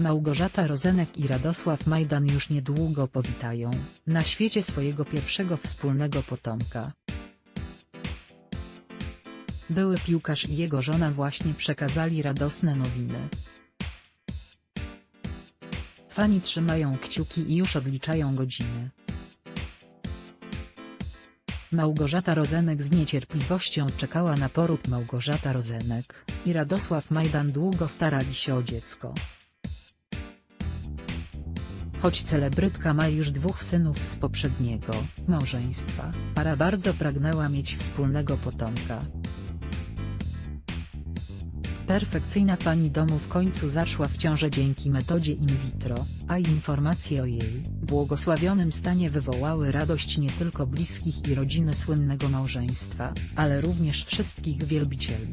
Małgorzata Rozenek i Radosław Majdan już niedługo powitają na świecie swojego pierwszego wspólnego potomka. Były piłkarz i jego żona właśnie przekazali radosne nowiny. Fani trzymają kciuki i już odliczają godziny. Małgorzata Rozenek z niecierpliwością czekała na poród Małgorzata Rozenek i Radosław Majdan długo starali się o dziecko. Choć celebrytka ma już dwóch synów z poprzedniego małżeństwa, para bardzo pragnęła mieć wspólnego potomka. Perfekcyjna pani domu w końcu zaszła w ciążę dzięki metodzie in vitro, a informacje o jej błogosławionym stanie wywołały radość nie tylko bliskich i rodziny słynnego małżeństwa, ale również wszystkich wielbicieli.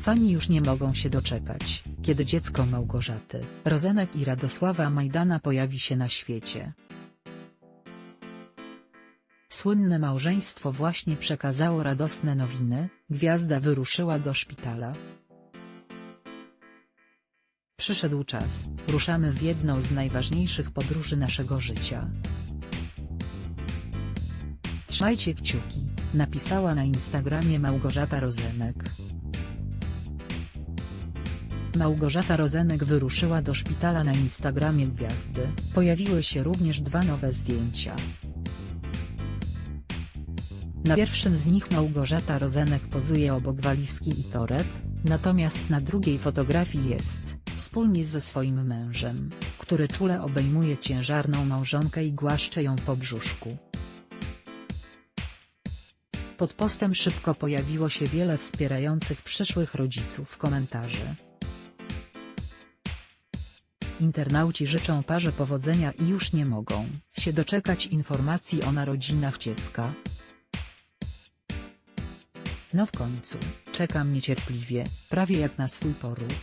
Fani już nie mogą się doczekać, kiedy dziecko Małgorzaty, Rozenek i Radosława Majdana pojawi się na świecie. Słynne małżeństwo właśnie przekazało radosne nowiny, gwiazda wyruszyła do szpitala. Przyszedł czas, ruszamy w jedną z najważniejszych podróży naszego życia. Trzymajcie kciuki, napisała na Instagramie Małgorzata Rozenek. Małgorzata Rozenek wyruszyła do szpitala na Instagramie gwiazdy, pojawiły się również dwa nowe zdjęcia. Na pierwszym z nich Małgorzata Rozenek pozuje obok walizki i toreb, natomiast na drugiej fotografii jest, wspólnie ze swoim mężem, który czule obejmuje ciężarną małżonkę i głaszcze ją po brzuszku. Pod postem szybko pojawiło się wiele wspierających przyszłych rodziców komentarzy. Internauci życzą parze powodzenia i już nie mogą się doczekać informacji o narodzinach dziecka. No w końcu, czekam niecierpliwie, prawie jak na swój poród.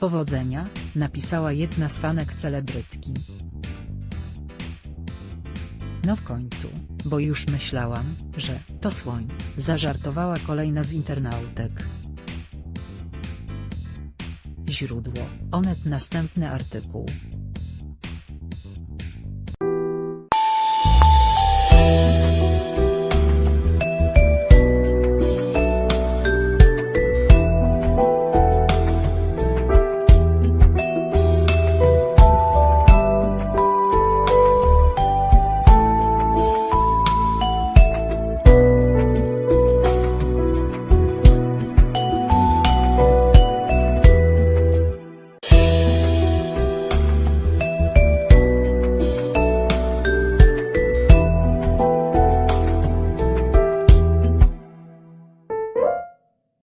Powodzenia, napisała jedna z fanek celebrytki. No w końcu, bo już myślałam, że to słoń, zażartowała kolejna z internautek. Źródło, Onet następny artykuł.